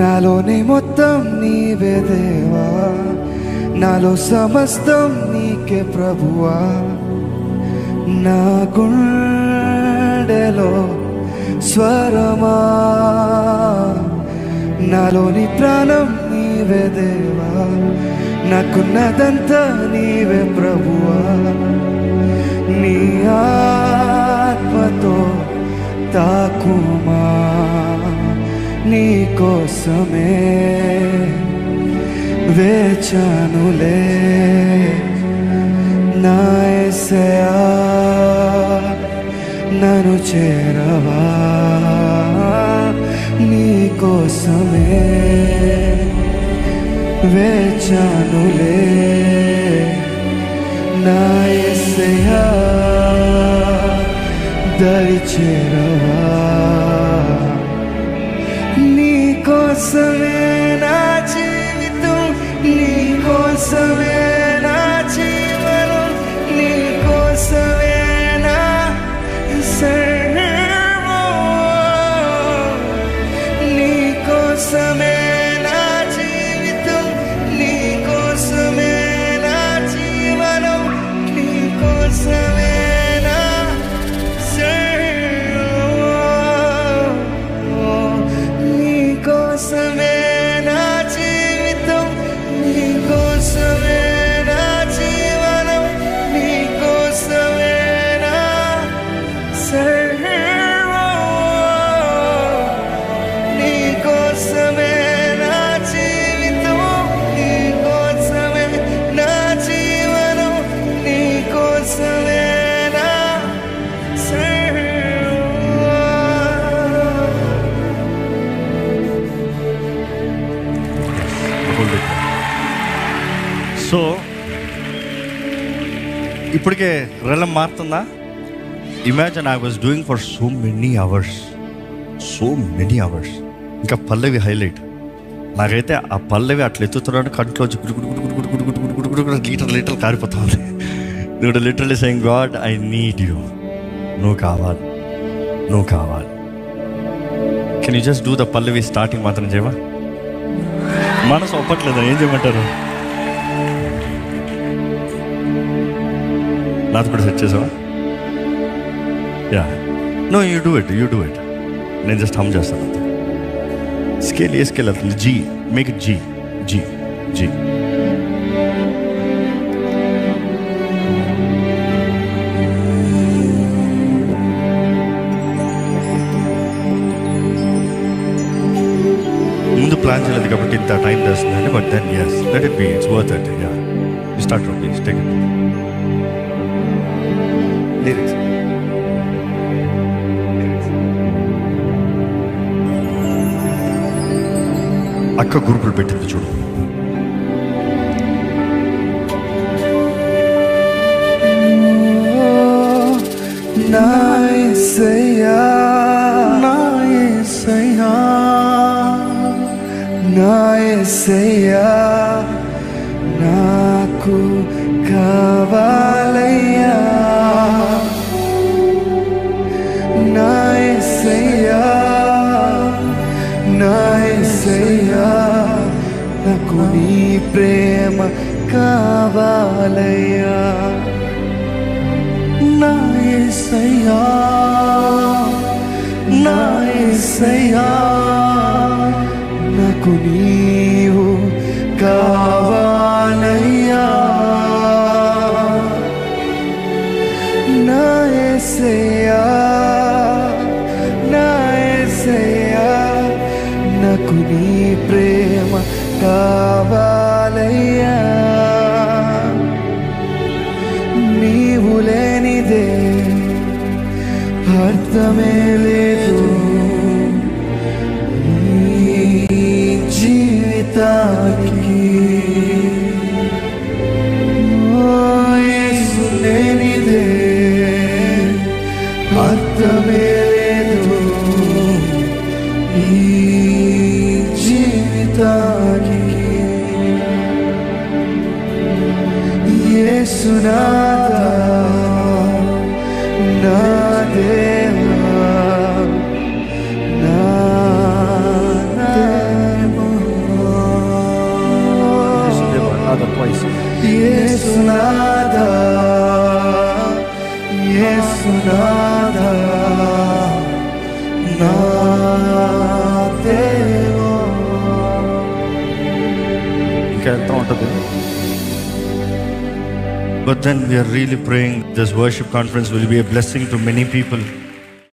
నాలోని మొత్తం నీవే దేవా. నాలో సమస్తం నీకే ప్రభువా. నా గుండెలో స్వరమా. నాలోని ప్రాణం నీవే దేవా. నాకున్నదంతా నీవే ప్రభువా. నీ ఆత్మతో తాకుమా. నీ కోసమే వేచానులే. నా ఎసయా చేరవా? నీ కోసమే వేచానులే. నా దరి చేరవా? కోసమే సో ఇప్పటికే రెలం మారుతుందా? Imagine I was doing for so many hours so many hours ఇంకా పల్లవి హైలైట్ నాకైతే ఆ పల్లవి అట్లా ఎత్తుతున్నాడు కంట్లో లీటర్ లీటర్ కారిపోతుంది. నువ్వు literally saying God I need you నువ్వు కావాలి. నువ్వు కావాలి. Can you just do the pallavi starting మాత్రం చేయవా? మనసు ఒప్పట్లేదా? ఏం చేయమంటారు? నాది కూడా సెట్ చేసావా yeah no you do it you do it నేను జస్ట్ హమ్ చేస్తాను అంతే స్కేల్ ఏ స్కేల్ అవుతుంది G make it G G G ముందు ప్లాన్ చేయలేదు కాబట్టి ఇంత టైం చేస్తుందండి but then yes let it be it's worth it yeah start from please take it lyrics అక్క గ్రూపులు పెట్టింది చూడు. నా యేసయ్యా నా యేసయ్యా నా యేసయ్యా నాకు కా నాయసయ్యా నాకు నీ ప్రేమ కావాలయ్యా. నాయసయ్యా నాయసయ్యా. నాకు నీ ప్రేమ కావాలయ్యా. నీవు లేనిదే అర్థమే లేదు. జీవితానికి isso nada, nada errar, nada. Isso nada, isso nada, nada errar. Quer então, tá? but then we are really praying this worship conference will be a blessing to many people.